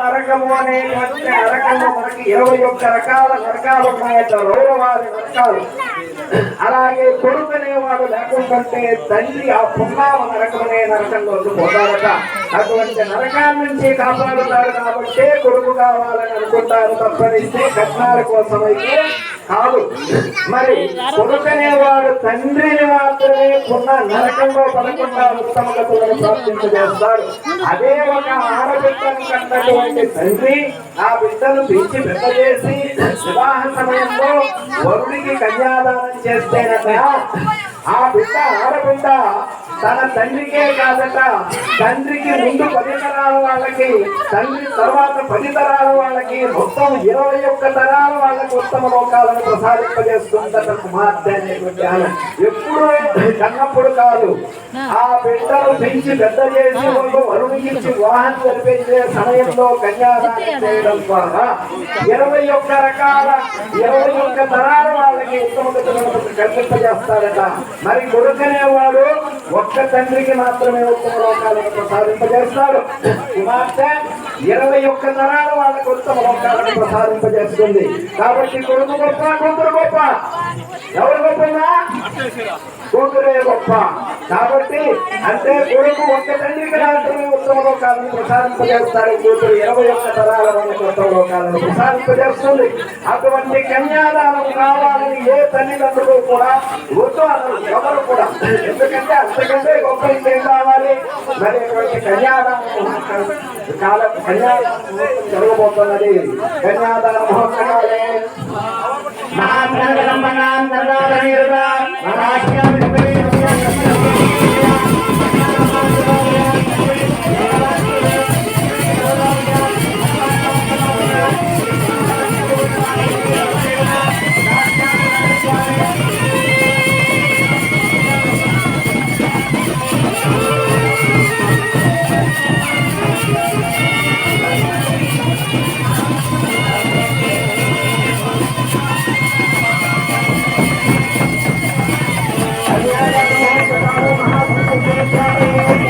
నరకము అనేటువంటి నరకము మనకి ఇరవై ఒక్క రకాల నరకాలు ఉన్నాయట రౌరవాది నరకాలు అలాగే కొడుకు అనేవాడు లేకుంటే తండ్రి ఆ పున్నామ నరకమనే అనే నరకంలోకి పోతాడట అటువంటి నరకాల నుంచి కాపాడుతారు కాబట్టి కొడుకు కావాలని అనుకుంటారు తప్పనిస్తే కట్నాల కోసమైతే కాదు. మరి కొడుకు అనేవాడు తండ్రిని మాత్రమే పున్న నరకంలో పడకుండా ఉత్తమ గతులను ప్రాప్తింపజేస్తాడు అదే ఒక ఆడబిడ్డను కన్నటువంటి తండ్రి ఆ బిడ్డను పెంచి పెద్ద చేసి వివాహ సమయంలో వరుడికి కన్యాదానం చేస్తేనట ఆ బిడ్డ ఆడబిడ్డ తన తండ్రికే కాదట. తండ్రికి ముందు పది తరాల వాళ్ళకి తండ్రి తర్వాత పది తరాల వాళ్ళకి మొత్తం ఇరవై ఒక్క తరాల వాళ్ళకి ఉత్తమ లోకాలను ప్రసాదింపజేస్తుందట కుమార్తె అనేటువంటి ఆమె. ఎప్పుడు కన్నప్పుడు కాదు. ఆ. బిడ్డను పెంచి పెద్ద చేసి వాళ్ళు వరుణికి వివాహం జరిపించే సమయంలో కన్యాదానం చేయడం ద్వారా ఇరవై ఒక్క రకాల ఇరవై ఒక్క తరాల వాళ్ళకి ఉత్తమ గతులను కల్పింపజేస్తాడట మరి కొడుకనేవాడు ఒక్క తండ్రికి మాత్రమే ఉత్తమ లోకాలను ప్రసాదింపజేస్తాడు కుమార్తె ఇరవై ఒక్క నరాలు వాళ్ళకు ఉత్తమ లోకాలను ప్రసాదింపజేస్తుంది. కాబట్టి కొడుకు గొప్ప కూతురు గొప్ప. ఎవరు గొప్పగా కూతురే గొప్ప. కాబట్టి అంటే కొడుకు ఒక్క తండ్రికి మాత్రమే ఉత్తమ లోకాలను ప్రసాదింపజేస్తాడు కూతురు ఇరవై ఒక్క తరాల వాళ్ళకు ఉత్తమ లోకాలను ప్రసాదింపజేస్తుంది. అటువంటి కన్యాదానం కావాలని ఏ తల్లిదండ్రులు కూడా వద్దు అనరు ఎవరు కూడా. ఎందుకంటే అంతకంటే గొప్ప ఇంకేం కావాలి మరి ఇటువంటి కన్యాదానం చాలా కన్యాదానం ముహూర్తం జరగబోతున్నది. కన్యాదాన మహోత్సవాలే. महापुरुष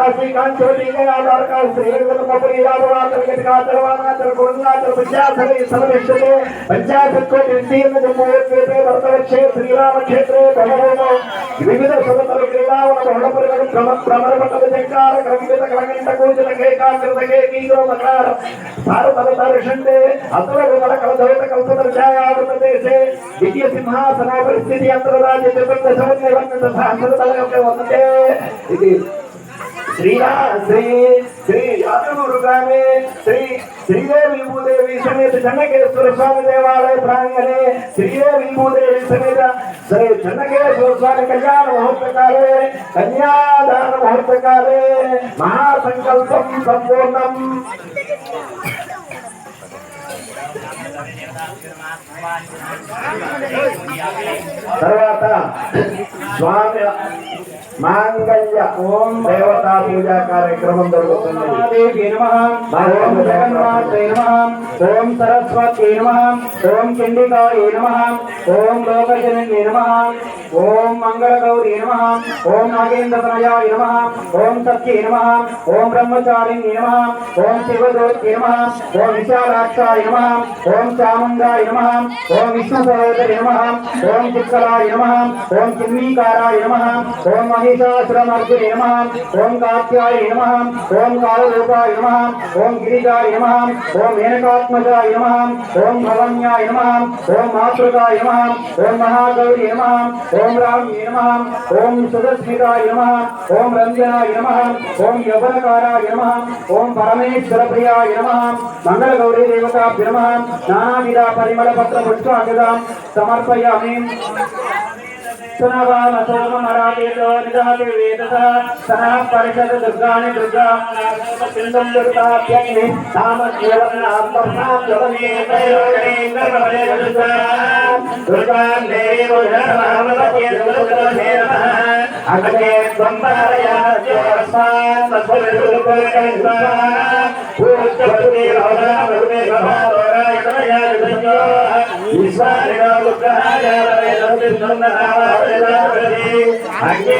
కాశీ కాంచోటి ఆధార్ కార్డు శ్రీరంగపల్లి యాదవాచల గతికాచలవానాచల గుణాచల విద్యాధరి సమరిష్టతే పంచాశత్కోటి విస్తీర్ణ జమ్మూర్పేతే భరతవక్షే శ్రీరామక్షేత్రే బలరోమ వివిధ సుగతల క్రీడావన బహుళపరిగణ క్రమ భ్రమరపటల జంకార క్రమిత క్రమంట కూజన కేకాకృత కేకీలో మకార భారత దర్శంతే అతుల విమల కలధౌత కల్పన ఛాయావృత దేశే ద్వితీయ సింహాసన పరిస్థితి అంతర్రాజ్య చతుర్థ సమన్వయ సహస్రతల వందే ఇది శ్రీరా శ్రీ శ్రీ యాదగురుగానే శ్రీ శ్రీదేవి భూదేవి సమేత చెన్నకేశ్వర స్వామి దేవాలయ ప్రాంగణే శ్రీదేవి భూదేవి సమేత శ్రీ చెన్నకేశ్వర స్వామి కళ్యాణ మహోత్సకాలే కన్యాదాన మహోత్సకాలే మహాసంకల్పం సంపూర్ణం తర్వాత స్వామి మాంగళ్య ఓం దేవతా పూజా కార్యక్రమం జరుగుతుంది ఓం సరస్వతి నమ ఓం చండికాయ నమ ఓం లోకజనన్య నమ ఓం మంగళగౌరీ నమ ఓం నాగేంద్రతనయాయ నమ ఓం సత్యే నమ ఓం బ్రహ్మచారిణ్యే నమ ఓం శివదోత్యే నమ ఓం విశాలాక్షాయ నమ ఓం చాముండాయ నమ ఓం విష్ణు సహోదరి నమ ఓం చిక్కలాయ నమ ఓం చిన్మీకారాయ నమ ఓం మహిషాసురమర్జునే నమ ఓం కాత్యాయ నమ ఓం కాలరూపాయ నమ ఓం గిరిజాయ నమ ఓం మేనకాత్మజాయ నమ ఓం భవన్యాయ నమ ఓం మాతృకాయ నమ ఓం మహాగౌరి నమ ఓం రామ్యే నమ ఓం సుదస్మితాయ నమ ఓం రంజనాయ నమ ఓం యవనకారాయ నమ ఓం పరమేశ్వర ప్రియాయ నమ మంగళగౌరీ దేవతాభ్య నమ నానావిధ పరిమళ పత్ర పుష్పాక్షదాం సమర్పయామి సునవామ సోమరాదేతో నిదాతి వేదస సనః పరిషద్ దుర్గాని దుర్గా సింధం దుర్గాభ్యగ్ని నామ జీవనాం పర్ణాం జవనే ప్రయోజనే అగ్నే